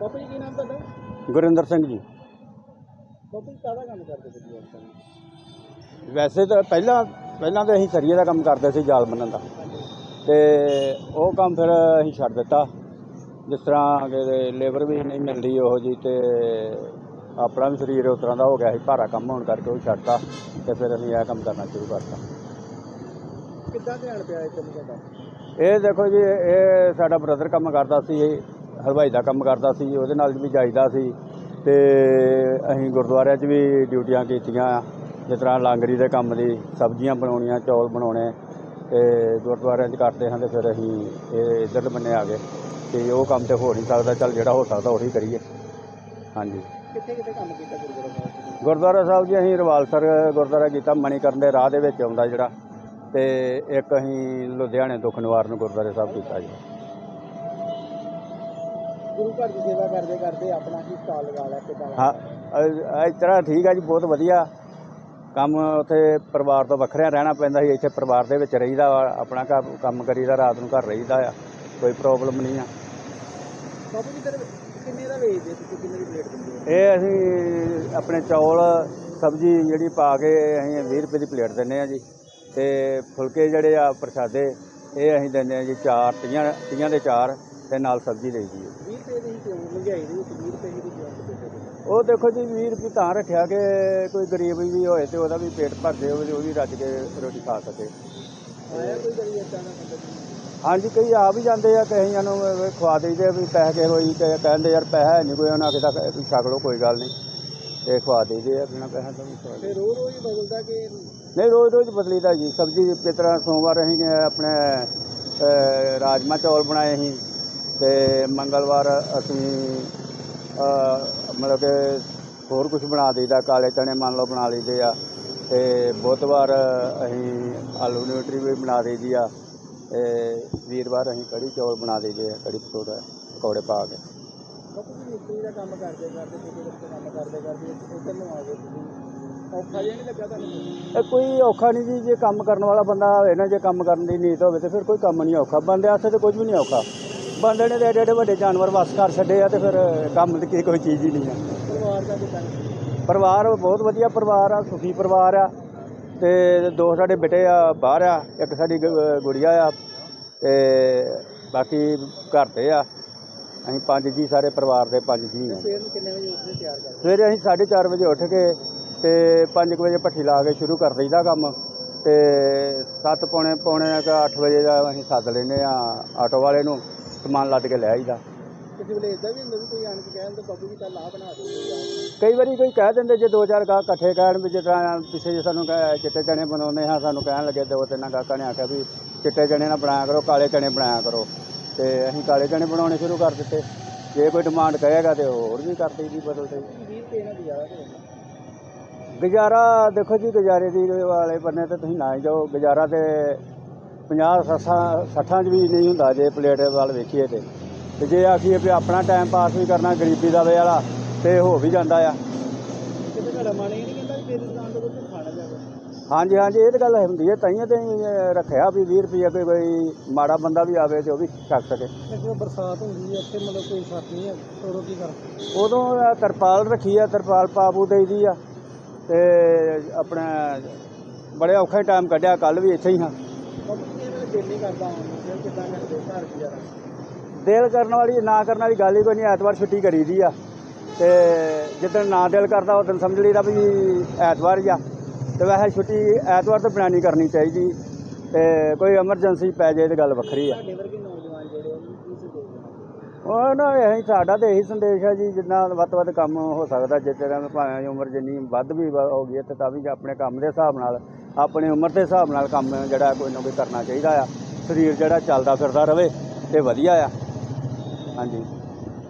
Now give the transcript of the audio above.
ਬਾਪੂ ਜੀ ਕੀ ਨਾਮ ਤੁਹਾਡਾ? ਗੁਰਿੰਦਰ ਸਿੰਘ ਜੀ। ਬਾਪੂ ਜੀ ਕਾਹਦਾ ਕੰਮ ਕਰਦੇ ਸੀ ਉਸ ਟਾਈਮ ਵੈਸੇ ਤਾਂ ਪਹਿਲਾਂ ਪਹਿਲਾਂ ਤਾਂ ਅਸੀਂ ਸਰੀਏ ਦਾ ਕੰਮ ਕਰਦੇ ਸੀ ਜਾਲ ਬੰਨਣ ਦਾ। ਤੇ ਉਹ ਕੰਮ ਫਿਰ ਅਸੀਂ ਛੱਡ ਦਿੱਤਾ। ਜਿਸ ਤਰ੍ਹਾਂ ਕਿ ਲੇਬਰ ਵੀ ਨਹੀਂ ਮਿਲਦੀ ਉਹੋ ਜੀ ਤੇ ਆਪਣਾ ਵੀ ਸਰੀਰ ਉਸ ਤਰ੍ਹਾਂ ਦਾ ਹੋ ਗਿਆ ਸੀ ਭਾਰਾ ਕੰਮ ਹੋਣ ਕਰਕੇ ਉਹ ਛੱਡਤਾ ਤੇ ਫਿਰ ਅਸੀਂ ਇਹ ਕੰਮ ਕਰਨਾ ਸ਼ੁਰੂ ਕਰਤਾ। ਕਿੱਦਾਂ ਧਿਆਨ ਪਿਆ ਇਹ ਕੰਮ ਤੁਹਾਡਾ? ਇਹ ਦੇਖੋ ਜੀ ਇਹ ਸਾਡਾ ਬ੍ਰਦਰ ਕੰਮ ਕਰਦਾ ਸੀ ਇਹ ਹਲਵਾਈ ਦਾ ਕੰਮ ਕਰਦਾ ਸੀ ਉਹਦੇ ਨਾਲ ਵੀ ਜਾਈਦਾ ਸੀ ਤੇ ਅਸੀਂ ਗੁਰਦੁਆਰਿਆਂ 'ਚ ਵੀ ਡਿਊਟੀਆਂ ਕੀਤੀਆਂ ਜਿਸ ਤਰ੍ਹਾਂ ਲਾਂਗਰੀ ਦੇ ਕੰਮ ਦੀ ਸਬਜ਼ੀਆਂ ਬਣਾਉਣੀਆਂ ਚੌਲ ਬਣਾਉਣੇ ਤੇ ਗੁਰਦੁਆਰਿਆਂ 'ਚ ਕਰਦੇ ਹਾਂ ਤੇ ਫਿਰ ਅਸੀਂ ਇਹ ਇੱਧਰ ਬੰਨੇ ਆ ਗਏ ਤੇ ਉਹ ਕੰਮ ਤੇ ਹੋ ਨਹੀਂ ਸਕਦਾ ਚੱਲ ਜਿਹੜਾ ਹੋ ਸਕਦਾ ਉਹੀ ਕਰੀਏ। ਹਾਂਜੀ। ਕਿੱਥੇ ਕਿੱਥੇ ਕੰਮ ਕੀਤਾ ਗੁਰਦੁਆਰਾ ਸਾਹਿਬ ਚ? ਗੁਰਦੁਆਰਾ ਸਾਹਿਬ ਜੀ ਅਸੀਂ ਰਵਾਲਸਰ ਗੁਰਦੁਆਰਾ ਕੀਤਾ ਮਣੀਕਰਨ ਦੇ ਰਾਹ ਦੇ ਵਿੱਚ ਆਉਂਦਾ ਜਿਹੜਾ ਤੇ ਇੱਕ ਅਸੀਂ ਲੁਧਿਆਣੇ ਦੁੱਖ ਨਿਵਾਰਨ ਗੁਰਦੁਆਰੇ ਸਾਹਿਬ ਕੀਤਾ ਜੀ। ਗੁਰੂ ਘਰ ਦੀ ਸੇਵਾ ਕਰਦੇ ਕਰਦੇ ਆਪਣਾ ਹੀ ਸਟਾਲ ਲਗਾ ਲਿਆ ਕਿੱਦਾਂ ਹਾਂ ਅ- ਇਸ ਤਰ੍ਹਾਂ ਠੀਕ ਆ ਜੀ ਬਹੁਤ ਵਧੀਆ। ਕੰਮ ਉੱਥੇ ਪਰਿਵਾਰ ਤੋਂ ਵੱਖਰਿਆਂ ਰਹਿਣਾ ਪੈਂਦਾ ਸੀ ਇੱਥੇ ਪਰਿਵਾਰ ਦੇ ਵਿੱਚ ਰਹੀਦਾ ਵਾ ਆਪਣਾ ਕੰਮ ਕੰਮ ਕਰੀਦਾ ਰਾਤ ਨੂੰ ਘਰ ਰਹੀਦਾ ਆ ਕੋਈ ਪ੍ਰੋਬਲਮ ਨਹੀਂ ਆ। ਬਾਪੂ ਜੀ ਫਿਰ ਕਿੰਨੇ ਦਾ ਵੇਚਦੇ ਤੁਸੀਂ ਕਿੰਨੇ ਦੀ ਪਲੇਟ ਦਿੰਦੇ ਹੋ? ਇਹ ਅਸੀਂ ਆਪਣੇ ਚੌਲ ਸਬਜ਼ੀ ਜਿਹੜੀ ਪਾ ਕੇ ਅਸੀਂ 20 ਰੁਪਏ ਦੀ ਪਲੇਟ ਦਿੰਨੇ ਆ ਜੀ। ਤੇ ਫੁਲਕੇ ਜਿਹੜੇ ਆ ਪ੍ਰਸ਼ਾਦੇ ਇਹ ਅਸੀਂ ਦਿੰਦੇ ਆ ਜੀ ਚਾਰ ਤੀਆਂ ਤੀਆਂ ਦੇ ਚਾਰ ਤੇ ਨਾਲ ਸਬਜ਼ੀ ਦੇਈ ਦੀ 20 ਰੁਪਏ ਦੀ ਹੀ ਕਿਉਂ ਮਹਿੰਗਾਈ ਦੇ ਵਿੱਚ 20 ਰੁਪਏ ਦੀ ਕਿਉਂ ਦੇ ਦਿੰਦੇ ਉਹ ਦੇਖੋ ਜੀ 20 ਰੁਪਏ ਤਾਂ ਰੱਖਿਆ ਕਿ ਕੋਈ ਗਰੀਬ ਵੀ ਹੋਏ ਤੇ ਉਹਦਾ ਵੀ ਪੇਟ ਭਰ ਜੇ ਉਹ ਵੀ ਰੱਜ ਕੇ ਰੋਟੀ ਖਾ ਸਕੇ। ਆਇਆ ਕੋਈ ਕਰੀ ਏਦਾਂ ਦਾ ਬੰਦਾ ਜੀ? ਹਾਂਜੀ ਕਈ ਆ ਵੀ ਜਾਂਦੇ ਆ ਕਈਆਂ ਨੂੰ ਖਵਾ ਦੇਈਦੇ ਵੀ ਪੈਸੇ ਕਿਸੇ ਹੋਈ ਤੇ ਕਹਿੰਦੇ ਯਾਰ ਪੈਸਾ ਹੈ ਨਹੀਂ ਕੋਈ ਉਹਨਾਂ ਵੀ ਛਕ ਲਓ ਕੋਈ ਗੱਲ ਨਹੀਂ ਤੇ ਖਵਾ ਦੇਈਦੇ ਆ ਬਿਨਾ ਪੈਸਾ ਤੋਂ ਵੀ ਖਵਾ ਤੇ ਰੋਜ਼ ਰੋਜ਼ ਬਦਲਦਾ ਕਿ ਨਹੀਂ ਰੋਜ਼ ਰੋਜ਼ ਬਦਲੀਦਾ ਜੀ। ਸਬਜ਼ੀ ਜਿਸ ਤਰ੍ਹਾਂ ਸੋਮਵਾਰ ਅਸੀਂ ਆਪਣੇ ਰਾਜਮਾ ਚੌਲ ਬਣਾਏ ਸੀ ਤੇ ਮੰਗਲਵਾਰ ਅਸੀਂ ਮਤਲਬ ਕਿ ਹੋਰ ਕੁਝ ਬਣਾ ਦਈਦਾ ਕਾਲੇ ਚਣੇ ਮੰਨ ਲਓ ਬਣਾ ਲਈਦੇ ਆ ਤੇ ਬੁੱਧਵਾਰ ਅਸੀਂ ਆਲੂ ਨਿਊਟਰੀ ਵੀ ਬਣਾ ਦਈਦੀ ਆ ਤੇ ਵੀਰਵਾਰ ਅਸੀਂ ਕੜੀ ਚੌਲ ਬਣਾ ਦਈਦੇ ਆ ਕੜੀ ਪਕੌੜਾ ਪਕੌੜੇ ਪਾ ਕੇ। ਜੀ ਮਿਸਤਰੀ ਦਾ ਕੰਮ ਕਰਦੇ ਕਰਦੇ ਛੋਟੇ ਬੱਚੇ ਕੰਮ ਕਰਦੇ ਕਰਦੇ ਇੱਧਰ ਨੂੰ ਆ ਗਏ ਤੁਸੀਂ। ਔਖਾ ਜਿਹਾ ਨਹੀਂ ਲੱਗਾ ਤੁਹਾਨੂੰ? ਇਹ ਕੋਈ ਔਖਾ ਨਹੀਂ ਜੀ ਜੇ ਕੰਮ ਕਰਨ ਵਾਲਾ ਬੰਦਾ ਹੋਵੇ ਨਾ ਜੇ ਕੰਮ ਕਰਨ ਦੀ ਨੀਤ ਹੋਵੇ ਤੇ ਫਿਰ ਕੋਈ ਕੰਮ ਨਹੀਂ ਔਖਾ। ਬੰਦੇ ਵਾਸਤੇ ਤੇ ਕੁਝ ਵੀ ਨਹੀਂ ਔਖਾ। ਬੰਦੇ ਨੇ ਏਡੇ ਏਡੇ ਵੱਡੇ ਜਾਨਵਰ ਵਸ ਕਰ ਛੱਡੇ ਆ ਤੇ ਫਿਰ ਕੰਮ ਦੀ ਕੀ ਕੋਈ ਚੀਜ਼ ਹੀ ਨਹੀਂ ਆ। ਪਰਿਵਾਰ ਦਾ ਕਿੱਦਾਂ? ਪਰਿਵਾਰ ਬਹੁਤ ਵਧੀਆ ਪਰਿਵਾਰ ਆ ਸੁਖੀ ਪਰਿਵਾਰ ਆ ਤੇ ਦੋ ਸਾਡੇ ਬੇਟੇ ਆ ਬਾਹਰ ਆ ਇੱਕ ਸਾਡੀ ਗ- ਗੁੜੀਆ ਆ ਤੇ ਬਾਕੀ ਘਰ ਤੇ ਆ। ਅਸੀਂ ਪੰਜ ਜੀ ਸਾਰੇ ਪਰਿਵਾਰ ਦੇ ਪੰਜ ਜੀ ਆ। ਸਵੇਰ ਨੂੰ ਕਿੰਨੇ ਵਜੇ ਉੱਠਦੇ ਤਿਆਰ ਕਰਦੇ? ਸਵੇਰੇ ਅਸੀਂ 4:30 ਵਜੇ ਉੱਠ ਕੇ ਤੇ 5 ਵਜੇ ਭੱਠੀ ਲਾ ਕੇ ਸ਼ੁਰੂ ਕਰ ਦਈਦਾ ਕੰਮ ਤੇ 7 ਪੌਣੇ ਪੌਣੇ 8 ਵਜੇ ਦਾ ਅਸੀਂ ਸੱਦ ਲੈਨੇ ਆ ਆਟੋ ਵਾਲੇ ਨੂੰ ਸਮਾਨ ਲੱਦ ਕੇ ਲੈ ਆਈਦਾ। ਕਿਸੇ ਵੇਲੇ ਇਦਾਂ ਵੀ ਹੁੰਦਾ ਵੀ ਕੋਈ ਆਣ ਕੇ ਕਹਿ ਦਿੰਦਾ ਬਾਬੂ ਜੀ ਕੱਲ ਆਹ ਬਣਾ ਦਿਓ ਕਈ ਵਾਰੀ ਕੋਈ ਕਹਿ ਦਿੰਦੇ ਜੇ ਦੋ ਚਾਰ ਗਾਹ ਇਕੱਠੇ ਕਹਿਣ ਵੀ ਜਿਸ ਤਰ੍ਹਾਂ ਪਿੱਛੇ ਜੇ ਸਾਨੂੰ ਕਹਿ- ਚਿੱਟੇ ਚਣੇ ਬਣਾਉਂਦੇ ਹਾਂ ਸਾਨੂੰ ਕਹਿਣ ਲੱਗੇ ਦੋ ਤਿੰਨ ਗਾਹਕਾਂ ਨੇ ਆਖਿਆ ਵੀ ਚਿੱਟੇ ਚਣੇ ਨਾ ਬਣਾਇਆ ਕਰੋ ਕਾਲੇ ਚਣੇ ਬਣਾਇਆ ਕਰੋ। ਤੇ ਅਸੀਂ ਕਾਲੇ ਚਣੇ ਬਣਾਉਣੇ ਸ਼ੁਰੂ ਕਰ ਦਿੱਤੇ। ਜੇ ਕੋਈ ਡਿਮਾਂਡ ਕਹੇਗਾ ਤੇ ਹੋਰ ਵੀ ਕਰ ਦਈਦੀ ਬਦਲਦੇ 20 ਰੁਪਏ ਨਾਲ ਗੁਜ਼ਾਰਾ ਤੇ ਗੁਜ਼ਾਰਾ ਦੇਖੋ ਜੀ ਗੁਜ਼ਾਰੇ ਦੀ ਵਾਲੇ ਬੰਨੇ ਤੇ ਤੁਸੀਂ ਨਾ ਹੀ ਜਾਓ। ਗੁਜ਼ਾਰਾ ਤੇ 50 ਸੱਠਾਂ ਸੱਠਾਂ 'ਚ ਵੀ ਨਹੀਂ ਹੁੰਦਾ ਜੇ ਪਲੇਟ ਵੱਲ ਵੇਖੀਏ ਤੇ। ਤੇ ਜੇ ਆਖੀਏ ਵੀ ਆਪਣਾ ਟਾਈਮ ਪਾਸ ਵੀ ਕਰਨਾ ਗਰੀਬੀ ਦਾ ਵਾਲਾ ਤੇ ਹੋ ਵੀ ਜਾਂਦਾ ਆ। ਕਿਤੇ ਤੁਹਾਡਾ ਮਨ ਇਹ ਨਹੀਂ ਕਹਿੰਦਾ ਵੀ ਮੇਰੇ ਦੁਕਾਨ ਤੋਂ ਕੁਝ ਖਾਣਾ ਜਾਵੇ ਹਾਂਜੀ ਹਾਂਜੀ ਇਹ ਤਾਂ ਗੱਲ ਹੁੰਦੀ ਹੈ ਤਾਈਆਂ ਤੇ ਰੱਖਿਆ ਵੀ 20 ਰੁਪਏ ਕੋਈ ਕੋਈ ਮਾੜਾ ਬੰਦਾ ਵੀ ਆਵੇ ਤੇ ਉਹ ਵੀ ਛਕ ਸਕੇ। ਜਦੋਂ ਬਰਸਾਤ ਹੁੰਦੀ ਹੈ ਇੱਥੇ ਮਤਲਬ ਕੋਈ ਸਾਥ ਨਹੀਂ ਹੈ ਉਦੋਂ ਕੀ ਕਰਦੇ ਉਦੋਂ ਤਰਪਾਲ ਰੱਖੀ ਆ ਤਰਪਾਲ ਪਾਬੂ ਦੇਈਦੀ ਆ। ਤੇ ਆਪਣਾ ਬੜੇ ਔਖੇ ਟਾਈਮ ਕੱਢਿਆ ਕੱਲ ਵੀ ਇੱਥੇ ਹੀ ਹਾਂ। ਦਿਲ ਕਰਨ ਵਾਲੀ ਨਾ ਕਰਨ ਵਾਲੀ ਗੱਲ ਹੀ ਕੋਈ ਨਹੀਂ ਐਤਵਾਰ ਛੁੱਟੀ ਕਰੀਦੀ ਆ। ਤੇ ਜਿੱਦਣ ਨਾ ਦਿਲ ਕਰਦਾ ਉਸ ਦਿਨ ਸਮਝ ਲਈਦਾ ਵੀ ਐਤਵਾਰ ਹੀ ਆ। ਤੇ ਵੈਸੇ ਛੁੱਟੀ ਐਤਵਾਰ ਤੋਂ ਬਿਨਾਂ ਨਹੀਂ ਕਰਨੀ ਚਾਹੀਦੀ। ਤੇ ਕੋਈ ਐਮਰਜੈਂਸੀ ਪੈ ਜਾਏ ਤੇ ਗੱਲ ਵੱਖਰੀ ਆ। ਉਹ ਨਾ ਇਹੀ ਸਾਡਾ ਤੇ ਇਹੀ ਸੰਦੇਸ਼ ਹੈ ਜੀ ਜਿੰਨਾ ਵੱਧ ਵੱਧ ਕੰਮ ਹੋ ਸਕਦਾ ਤਰ੍ਹਾਂ ਭਾਵੇਂ ਉਮਰ ਜਿੰਨੀ ਵੱਧ ਵੀ ਹੋ ਗਈ ਤੇ ਤਾਂ ਵੀ ਆਪਣੇ ਕੰਮ ਦੇ ਹਿਸਾਬ ਨਾਲ। ਆਪਣੀ ਉਮਰ ਦੇ ਹਿਸਾਬ ਨਾਲ ਕੰਮ ਜਿਹੜਾ ਕੋਈ ਨਾ ਕੋਈ ਕਰਨਾ ਚਾਹੀਦਾ ਆ। ਸਰੀਰ ਜਿਹੜਾ ਚੱਲਦਾ ਫਿਰਦਾ ਰਵੇ ਤੇ ਵਧੀਆ ਆ। ਹਾਂਜੀ।